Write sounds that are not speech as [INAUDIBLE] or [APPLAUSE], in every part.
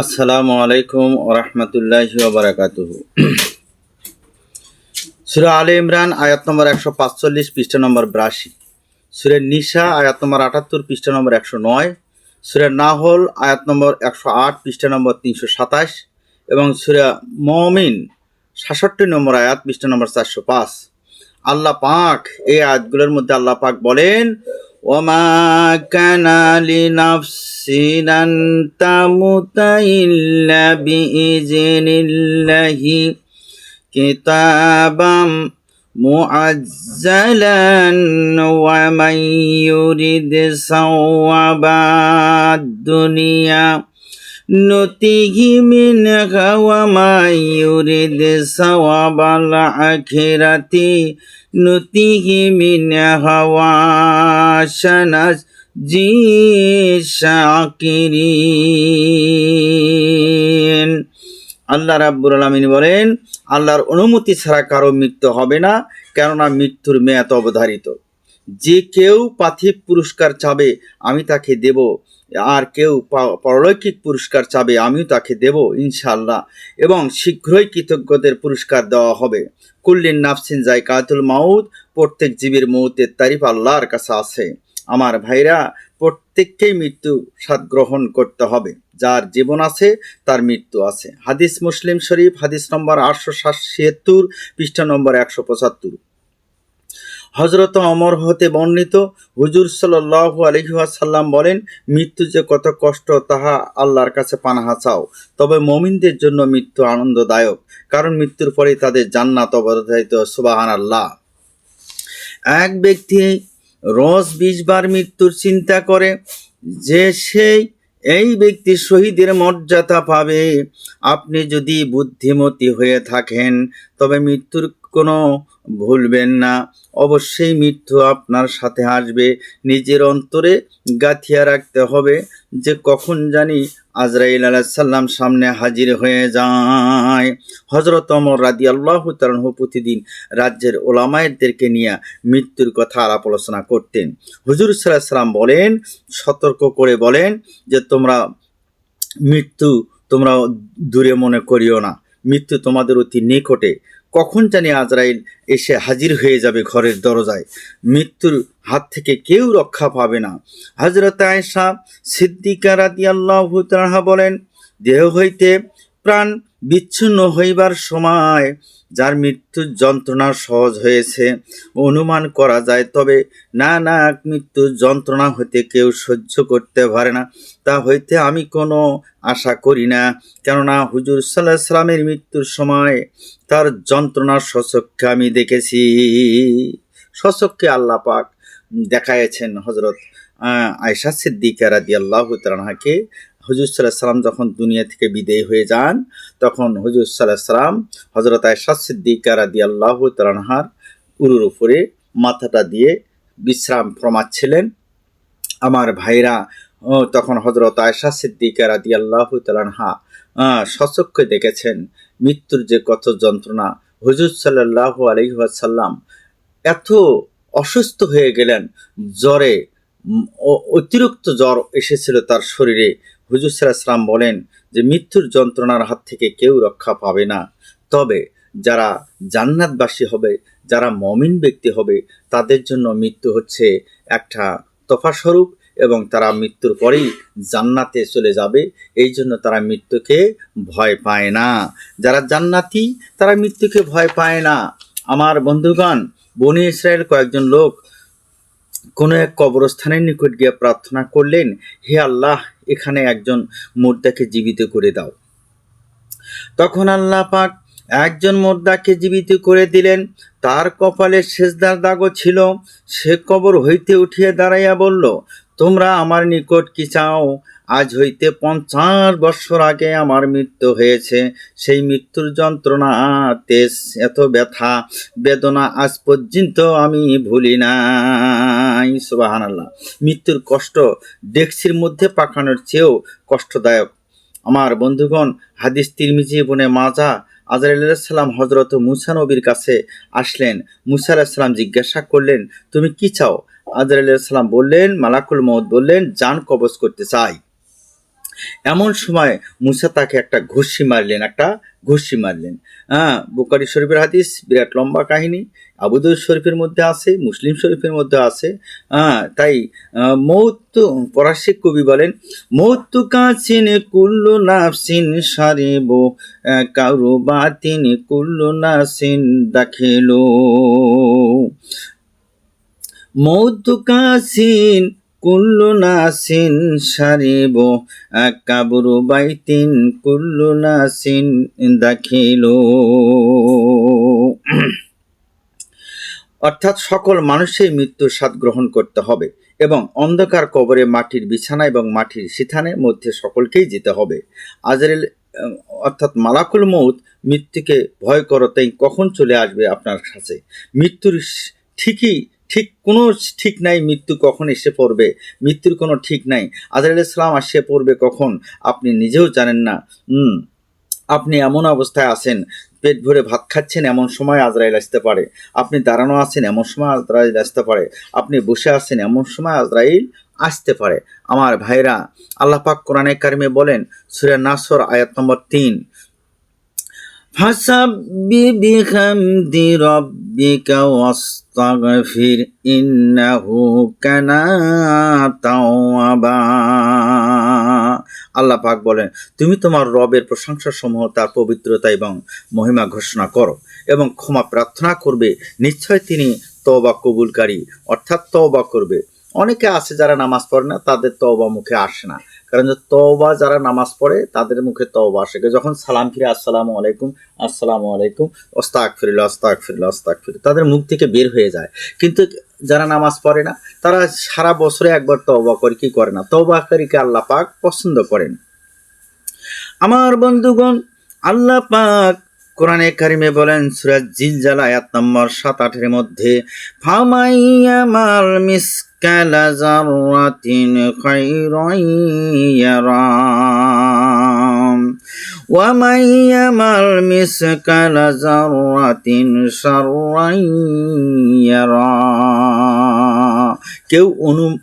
আসসালামু আলাইকুম ওরহমতুল্লাহ বারাকাতুহ। সুরা আলে ইমরান, আয়াত নম্বর একশো পাঁচচল্লিশ, পৃষ্ঠা নম্বর বিরাশি। সুরের নিশা আয়াত নম্বর আটাত্তর, পৃষ্ঠা নম্বর একশো নয়। সুরের নাহল, আয়াত নম্বর একশো আট, পৃষ্ঠা নম্বর তিনশো সাতাশ। এবং সুরা মমিন, সাতষট্টি নম্বর আয়াত, পৃষ্ঠা নম্বর চারশো পাঁচ। আল্লাহ পাক এই আয়াতগুলোর মধ্যে আল্লাহ পাক বলেন وما كان لنفس أن تموت إلا بإذن الله كتابا معزلا ومن يرد صواب الدنيا نؤتيه منها وما يرد ثواب الآخرة نؤتيه منها وسنجزي الشاكرين আল্লাহ রাব্বুল আলমিন বলেন আল্লাহর অনুমতি ছাড়া কারো মৃত্যু হবে না কেননা মৃত্যুর মেয়াদ অবধারিত যে কেউ পার্থিব পুরস্কার চাবে, আমি তাকে দেব। আর কেউ পরলৌকিক পুরস্কার চাবে, আমিও তাকে দেব ইনশাল্লাহ এবং শীঘ্রই কৃতজ্ঞদের পুরস্কার দেওয়া হবে। কুল্লিন নাফসিন যাই কাতুল মাউদ প্রত্যেক জীবের মৌতের তারিফ আল্লাহর কাছে আছে। আমার ভাইরা, প্রত্যেককেই মৃত্যু স্বাদ গ্রহণ করতে হবে। যার জীবন আছে, তার মৃত্যু আছে। হাদিস মুসলিম শরীফ, হাদিস নম্বর আটশো সাত ছিয়াত্তর পৃষ্ঠা নম্বর একশো পঁচাত্তর। হজরত অমর হতে বর্ণিত হুজুর সাল্লাহ আলহিহাসাল্লাম বলেন, মৃত্যু যে কত কষ্ট, তাহা আল্লাহর কাছে পানাহা চাও। তবে মমিনদের জন্য মৃত্যু আনন্দদায়ক, কারণ মৃত্যুর পরে তাদের জান্নাত অবধারিত সুবাহান আল্লাহ এক ব্যক্তি রোজ বিশ বার মৃত্যুর চিন্তা করে, যে সেই, এই ব্যক্তি শহীদের মর্যাদা পাবে। আপনি যদি বুদ্ধিমতী হয়ে থাকেন, তবে মৃত্যুর কোনো ভুলবেন না। অবশ্যই মৃত্যু আপনার সাথে আসবে। নিজের অন্তরে গাথিয়া রাখতে হবে যে কখন জানি আজরাইল আলাহিসাল্লাম সামনে হাজির হয়ে যায়। হজরত অমর রাদি আল্লাহ তালহ প্রতিদিন রাজ্যের ওলামায়েরদেরকে নিয়ে মৃত্যুর কথা আলাপ আলোচনা করতেন। হুজুর সাল্লাম বলেন, সতর্ক করে বলেন যে তোমরা মৃত্যু তোমরা দূরে মনে করিও না। মৃত্যু তোমাদের অতি নিকটে। কখন জানি আজরাইল এসে হাজির হয়ে যাবে ঘরের দরজায়। মৃত্যুর হাত থেকে কেউ রক্ষা পাবে না। হজরত আয়েশা সিদ্দিকা রাতিয়াল্লাহ বলেন, দেহ হইতে প্রাণ বিচ্ছিন্ন হইবার সময় যার মৃত্যুর যন্ত্রণা সহজ হয়েছে, অনুমান করা যায়। তবে না না মৃত্যুর যন্ত্রণা হইতে কেউ সহ্য করতে পারে না। তা হইতে আমি কোনো আশা করি না। কেননা হুজুর সাল্লাহ সাল্লামের মৃত্যুর সময় তার যন্ত্রণার সচক্ষে আমি দেখেছি। সচক্ষে আল্লাহ পাক দেখাইছেন হজরত আয়সা সিদ্দিকা রাদি আল্লাহ তালাহাকে হুজুর সাল্লাহ সাল্লাম যখন দুনিয়া থেকে বিদেয় হয়ে যান, তখন হুজুর সাল্লাহ সাল্লাম হজরত আয়সা সিদ্দিকা রাদি আল্লাহ তালাহার উরুর উপরে মাথাটা দিয়ে বিশ্রাম ফরমাচ্ছিলেন। আমার ভাইরা তখন হজরত আয়সা সিদ্দিকা রাদি আল্লাহ তালানহা সচক্ষে দেখেছেন মৃত্যুর যে কত যন্ত্রণা। হুজুর সাল্লাহ আলহিহাসাল্লাম এত অসুস্থ হয়ে গেলেন, জ্বরে অতিরিক্ত জ্বর এসেছিল তার শরীরে। হুজুর সাল্লাম বলেন যে মৃত্যুর যন্ত্রণার হাত থেকে কেউ রক্ষা পাবে না। তবে যারা জান্নাতবাসী হবে, যারা মমিন ব্যক্তি হবে, তাদের জন্য মৃত্যু হচ্ছে একটা তফাস্বরূপ এবং তারা মৃত্যুর পরেই জান্নাতে চলে যাবে। এই জন্য তারা মৃত্যুকে ভয় পায় না। যারা জান্নাতি, তারা মৃত্যুকে ভয় পায় না। আমার বন্ধুগণ, বনি ইসরায়েল কয়েকজন লোক কোনো এক কবরস্থানের নিকট গিয়ে প্রার্থনা করলেন, হে আল্লাহ, এখানে একজন মুর্দাকে জীবিত করে দাও। তখন আল্লাহ পাক একজন মুর্দাকে জীবিত করে দিলেন। তার কপালে সেজদার দাগও ছিল। সে কবর হইতে উঠিয়ে দাঁড়াইয়া বলল, তোমরা আমার নিকট কি চাও? আজ হইতে পঞ্চাশ বৎসর আগে আমার মৃত্যু হয়েছে। সেই মৃত্যুর যন্ত্রণা, তেজ, এত ব্যথা, বেদনা আজ পর্যন্ত আমি ভুলি নাই সুবাহান আল্লাহ মৃত্যুর কষ্ট ডেক্সির মধ্যে পাকানোর চেয়েও কষ্টদায়ক। আমার বন্ধুগণ, হাদিস তিরমিজি বনে মাজা আজরাইসাল্লাম হজরত মুসা নবীর কাছে আসলেন। মুসা আলাহিসাল্লাম জিজ্ঞাসা করলেন, তুমি কি চাও? আজরাইসাল্লাম বললেন, মালাকুল মৌদ বললেন জান কবজ করতে চাই। এমন সময় মুসা তাকে একটা ঘুষি মারলেন, একটা ঘুষি মারলেন। হ্যাঁ বুকারি শরীফের হাদিস বিরাট লম্বা কাহিনী। আবুদুল শরীফের মধ্যে আছে মুসলিম শরীফের মধ্যে আছে। হ্যাঁ তাই আহ, মৌত পরাশিক কবি বলেন মৌতু কাছিন কুল্লু নাফসিন সারিব কারু বাতিন কুল্লু নাসিন দাখিলো। মৌতু কাছিন কুল্লু নাসিন সারিব কাবরু বাইতিন কুল্লু নাসিন দাখিল। অর্থাৎ সকল মানুষের মৃত্যুর স্বাদ গ্রহণ করতে হবে এবং অন্ধকার কবরে মাটির বিছানা এবং মাটির সিথানের মধ্যে সকলকেই যেতে হবে। আজরেল অর্থাৎ মালাকুল মৌত মৃত্যুকে ভয় করো, তাই কখন চলে আসবে আপনার কাছে? মৃত্যুর ঠিকই ঠিক কোনো ঠিক নাই মৃত্যু কখন এসে পড়বে? মৃত্যুর কোনো ঠিক নাই। আজরাইল ইসলাম আসে পড়বে কখন? আপনি নিজেও জানেন না। আপনি এমন অবস্থায় আছেন, পেট ভরে ভাত খাচ্ছেন এমন সময় আজরাইল আসতে পারে। আপনি দাঁড়ানো আছেন এমন সময় আজরাইল আসতে পারে। আপনি বসে আছেন এমন সময় আজরাইল আসতে পারে। আমার ভাইরা, আল্লাহ পাক কোরআনে কারিমে বলেন, সুরে নাসর আয়াত নম্বর তিন রব্বিকা ওয়াস্তাগফির ইন্নাহু কানা তাওয়াবা আল্লাহ পাক বলেন, তুমি তোমার রবের প্রশংসা সমূহ তার পবিত্রতা এবং মহিমা ঘোষণা করো এবং ক্ষমা প্রার্থনা করবে। নিশ্চয় তিনি তবা কবুলকারী, অর্থাৎ তওবা করবে। অনেকে আছে যারা নামাজ পড়ে না, তাদের তবা মুখে আসে না। কারণ যে তওবা যারা নামাজ পড়ে, তাদের মুখে তওবা আসে। যখন সালাম ফিরে, আসসালামু আলাইকুম আসসালামু আলাইকুম ওস্তাক ফিরিল ওস্তাক ফিরিল ওস্তাক ফিরিল তাদের মুখ থেকে বের হয়ে যায়। কিন্তু যারা নামাজ পড়ে না, তারা সারা বছরে একবার তওবা করে, কি করে না? তওবাকারীকে আল্লাহ পাক পছন্দ করেন। আমার বন্ধুগণ, আল্লাহ পাক কোরআনে কারিমে বলেন সুরাজ জিলজাল এক নম্বর সাত আটের মধ্যে ফামাইয়া মাল মিস ক্যালা ফামাইয়ামাল মিসকালা ওয়ামাইয়া মাল মিস মিসকালা জাররাতিন শাররাইয়ারা কেউ অনু,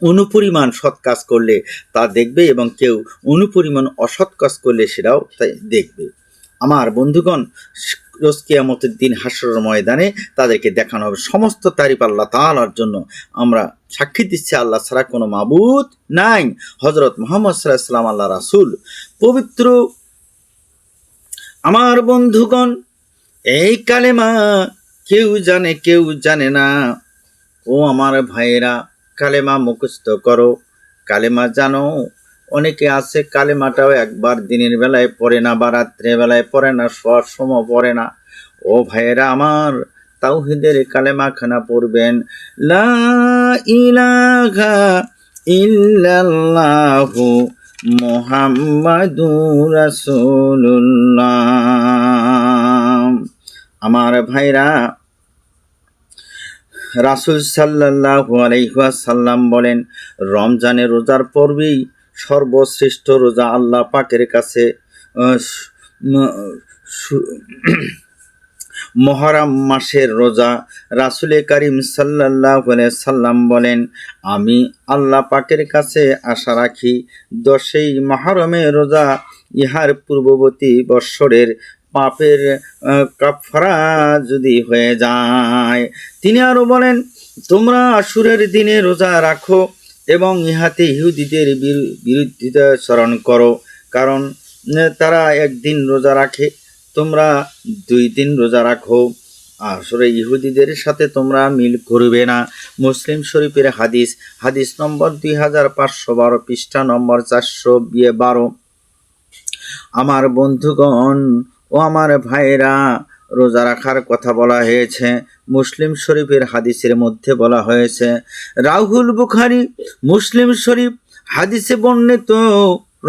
অনুপরিমাণ সৎ কাজ করলে তা দেখবে এবং কেউ অনুপরিমাণ অসৎ কাজ করলে সেটাও তাই দেখবে। আমার বন্ধুগণ, রোজ দিন হাসরের ময়দানে তাদেরকে দেখানো হবে সমস্ত তারিফ আল্লাহ তাআলার জন্য। আমরা সাক্ষী দিচ্ছি আল্লাহ ছাড়া কোনো মাবুদ নাই। হজরত মোহাম্মদ সাল্লাম আল্লাহ রাসূল। পবিত্র আমার বন্ধুগণ, এই কালেমা কেউ জানে কেউ জানে না। ও আমার ভাইয়েরা, কালেমা মুখস্থ করো, কালেমা জানো। অনেকে আছে, কালেমাটাও একবার দিনের বেলায় পড়ে না বা রাত্রে বেলায় পড়ে না, শোয়ার সময় পড়ে না। ও ভাইয়েরা আমার তাওহিদের কালেমা খানা পড়বেন। লা ইলাহা ইল্লাল্লাহু মুহাম্মাদুর আমার ভাইরা, রাসুল সাল্লাহ আলাইসাল্লাম বলেন, রমজানের রোজার পর্বেই সর্বশ্রেষ্ঠ রোজা আল্লাহ পাকের কাছে [CLEARS THROAT] মহরম মাসের রোজা রাসুলে করিম সাল্লাহ সাল্লাম বলেন, আমি আল্লাহ পাকের কাছে আশা রাখি, দশই মহরমের রোজা ইহার পূর্ববর্তী বৎসরের পাপের কাফরা যদি হয়ে যায়। তিনি আরও বলেন, তোমরা আসুরের দিনে রোজা রাখো এবং ইহাতে ইহুদিদের বিরু- বিরুদ্ধিতা স্মরণ করো, কারণ তারা একদিন রোজা রাখে, তোমরা দুই দিন রোজা রাখো। আসলে ইহুদিদের সাথে তোমরা মিল করবে না। মুসলিম শরীফের হাদিস হাদিস নম্বর দুই হাজার পাঁচশো বারো, পৃষ্ঠা নম্বর চারশো বিয়ে বারো। আমার বন্ধুগণ ও আমার ভাইরা রোজা রাখার কথা বলা হয়েছে। মুসলিম শরীফের হাদিসের মধ্যে বলা হয়েছে, রাহুল বুখারি, মুসলিম শরীফ, হাদিসে বর্ণিত,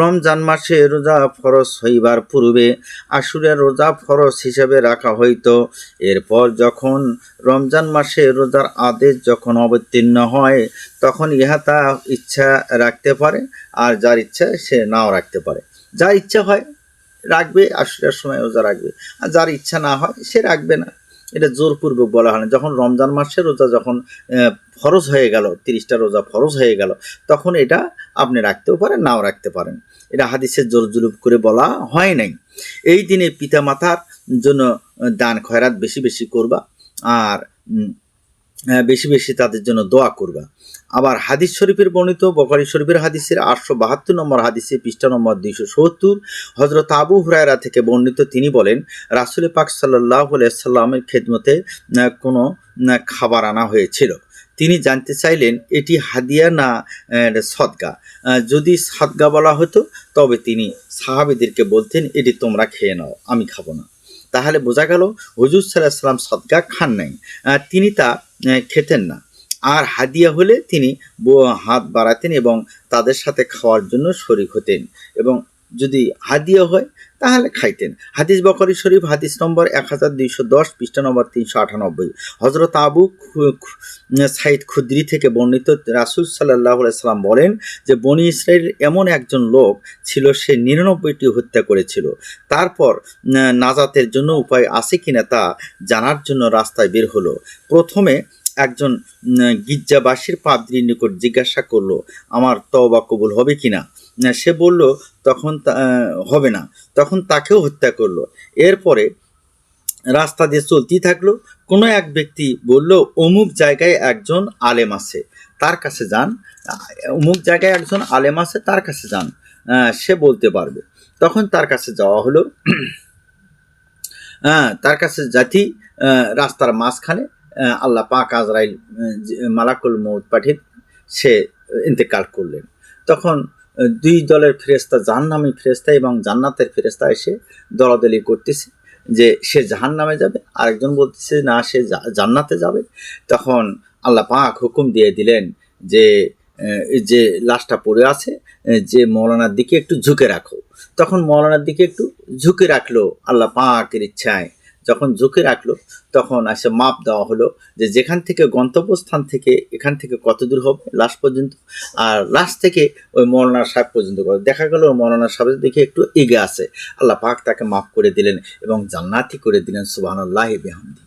রমজান মাসে রোজা ফরজ হইবার পূর্বে আশুরের রোজা ফরজ হিসেবে রাখা হইতো। এরপর যখন রমজান মাসে রোজার আদেশ যখন অবতীর্ণ হয়, তখন ইহা তা ইচ্ছা রাখতে পারে, আর যার ইচ্ছা সে নাও রাখতে পারে। যার ইচ্ছা হয় রাখবে, আশুরার সময় রোজা রাখবে। আর যার ইচ্ছা না হয়, সে রাখবে না। এটা জোরপূর্বক বলা হয় না। যখন রমজান মাসে রোজা যখন ফরজ হয়ে গেল, তিরিশটা রোজা ফরজ হয়ে গেল, তখন এটা আপনি রাখতেও পারেন, নাও রাখতে পারেন। এটা হাদিসের জোর জুলুপ করে বলা হয় নাই। এই দিনে পিতামাতার জন্য দান খয়রাত বেশি বেশি করবা। আর বেশি বেশি তাদের জন্য দোয়া করবা। আবার হাদিস শরীফের বর্ণিত, বখারি শরীফের হাদিসের আটশো বাহাত্তর নম্বর হাদিসে পৃষ্ঠা নম্বর দুইশো সত্তর হজরত আবু হুরায়রা থেকে বর্ণিত তিনি বলেন রাসুল পাক সাল্লাহ সাল্লামের খেদমতে কোনো খাবার আনা হয়েছিল। তিনি জানতে চাইলেন, এটি হাদিয়া না সদগা যদি সদগা বলা হতো, তবে তিনি সাহাবেদেরকে বলতেন, এটি তোমরা খেয়ে নাও, আমি খাব না। তাহলে বোঝা গেল হজুর সাল্লাহাম সদ্গা খান নাই। তিনি তা খেতেন না। আর হাদিয়া হলে তিনি হাত বাড়াতেন এবং তাদের সাথে খাওয়ার জন্য শরিক হতেন। এবং যদি হাদিয়া হয় তাহলে খাইতেন। হাদিস বকরি শরীফ, হাদিস নম্বর এক হাজার দুইশো দশ, পৃষ্ঠা নম্বর তিনশো আটানব্বই। হজরত আবু সাইদ খুদ্রি থেকে বর্ণিত রাসুল সাল্লাহ সাল্লাম বলেন যে, বনি ইসরায়েল এমন একজন লোক ছিল, সে নিরানব্বইটি হত্যা করেছিল। তারপর নাজাতের জন্য উপায় আছে কিনা তা জানার জন্য রাস্তায় বের হলো। প্রথমে একজন গির্জাবাসীর পাদ্রির নিকট জিজ্ঞাসা করল, আমার তওবা কবুল হবে কিনা? সে বলল, তখন হবে না। তখন তাকেও হত্যা করল। এরপরে রাস্তা দিয়ে চলতেই থাকল। কোনো এক ব্যক্তি বলল, অমুক জায়গায় একজন আলেম আছে, তার কাছে যান। অমুক জায়গায় একজন আলেম আছে, তার কাছে যান। সে বলতে পারবে। তখন তার কাছে যাওয়া হলো। হ্যাঁ তার কাছে জাতি রাস্তার মাঝখানে আল্লাহ পাক আজরাইল মালাকুল মৌত পাঠিয়ে সে ইন্তেকাল করলেন। তখন দুই দলের ফেরেস্তা জাহান্নামী ফেরেস্তা এবং জান্নাতের ফেরেস্তা এসে দলাদলি করতেছে যে সে জাহান নামে যাবে, আরেকজন বলতেছে না, সে জান্নাতে যাবে। তখন আল্লাহ পাক হুকুম দিয়ে দিলেন যে যে লাশটা পড়ে আছে যে মৌলানার দিকে একটু ঝুঁকে রাখো। তখন মৌলানার দিকে একটু ঝুঁকে রাখল আল্লাহ পাকের ইচ্ছায়। যখন ঝুঁকে রাখল, তখন আসে মাপ দেওয়া হলো যে যেখান থেকে গন্তব্যস্থান থেকে এখান থেকে কত দূর হবে লাশ পর্যন্ত। আর লাশ থেকে ওই মৌলানা সাহেব পর্যন্ত করে দেখা গেল ওই মৌলানা সাহেব দেখে একটু এগে আছে। আল্লাহ পাক তাকে মাফ করে দিলেন এবং জান্নাতি করে দিলেন সুবাহ আল্লাহ বেহামদি।